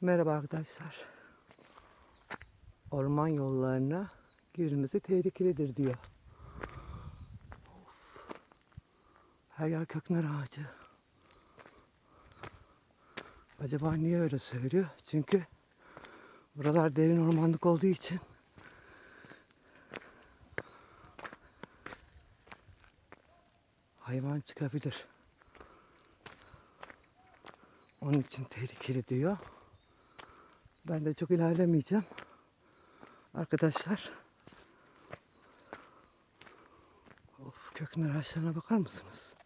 Merhaba arkadaşlar. Orman yollarına girilmesi tehlikelidir diyor. Of. Her yer köknar ağacı. Acaba niye öyle söylüyor? Çünkü buralar derin ormanlık olduğu için hayvan çıkabilir. Onun için tehlikeli diyor. Ben de çok ilerlemeyeceğim. Arkadaşlar. Of kökün ağaçlarına bakar mısınız?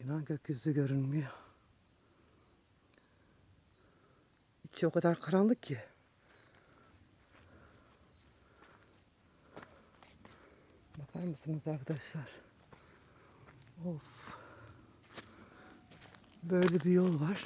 İnan gökyüzü görünmüyor. İçi o kadar karanlık ki. Bakar mısınız arkadaşlar? Of. Böyle bir yol var.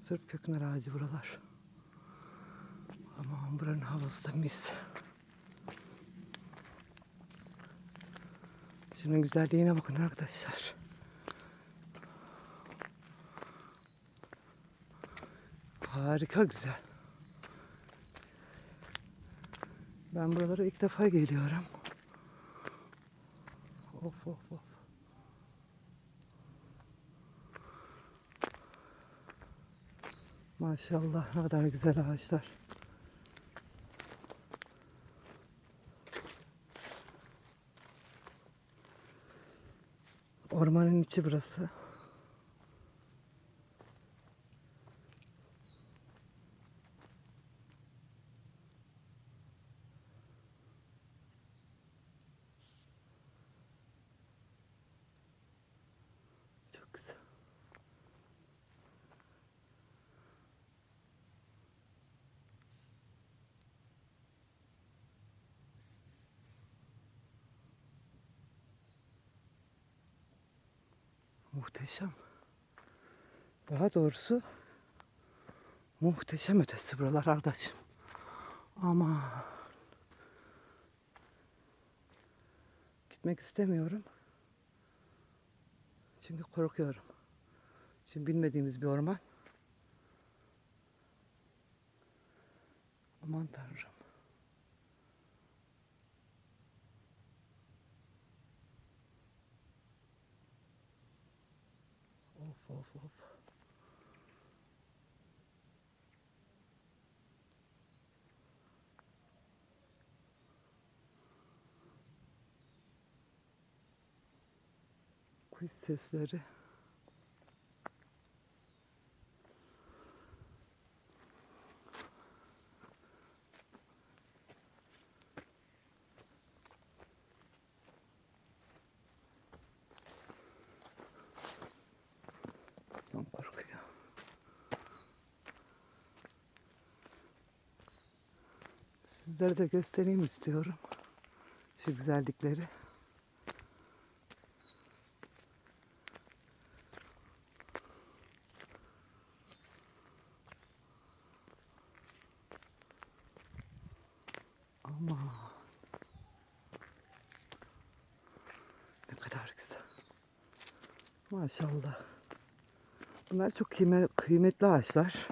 Sırf köknar ağacı buralar. Aman buranın havası da mis. Şunun güzelliğine bakın arkadaşlar. Harika güzel. Ben buralara ilk defa geliyorum. Of of of. Maşallah ne kadar güzel ağaçlar. Ormanın içi burası. Çok güzel. Muhteşem. Daha doğrusu muhteşem ötesi buralar Ardacığım. Ama gitmek istemiyorum. Çünkü korkuyorum. Şimdi bilmediğimiz bir orman. Aman tanrım. Of of of. Kuş sesleri. Sizlere de göstereyim istiyorum. Şu güzellikleri. Ama ne kadar güzel. Maşallah. Bunlar çok kıyme- kıymetli ağaçlar.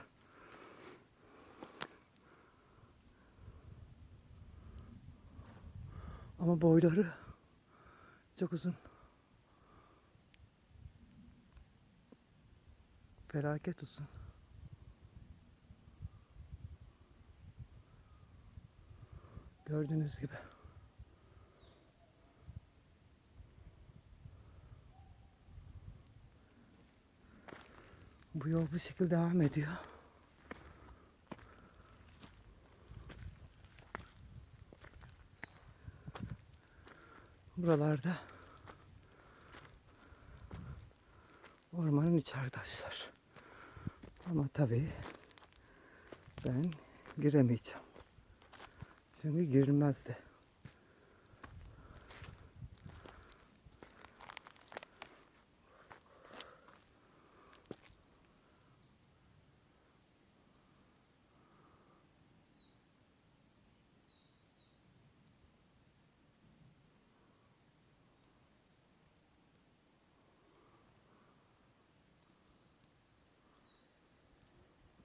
Ama boyları çok uzun. Felaket uzun. Gördüğünüz gibi. Bu yol bu şekilde devam ediyor. Buralarda ormanın içi arkadaşlar. Ama tabii ben giremeyeceğim. Çünkü girilmezdi.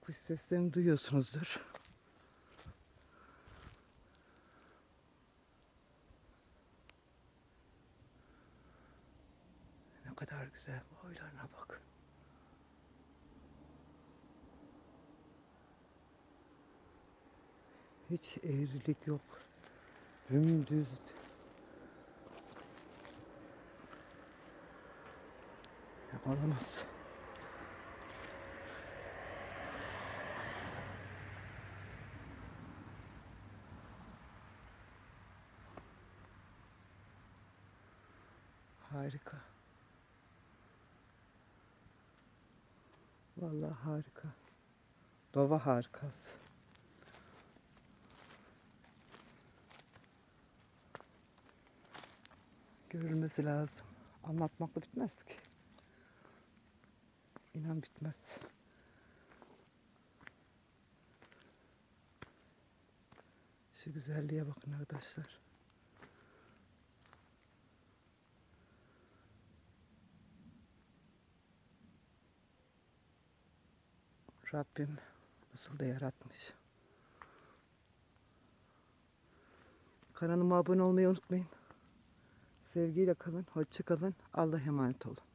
Kuş seslerini duyuyorsunuzdur. Ne kadar güzel boylarına bak. Hiç eğrilik yok. Dümdüz. Ya Harika. Vallahi harika. Dova harikası. Görülmesi lazım. Anlatmakla bitmez ki. İnan bitmez. Şu güzelliğe bakın arkadaşlar. Rabbim nasıl da yaratmış. Kanalıma abone olmayı unutmayın. Sevgiyle kalın, hoşça kalın. Allah'a emanet olun.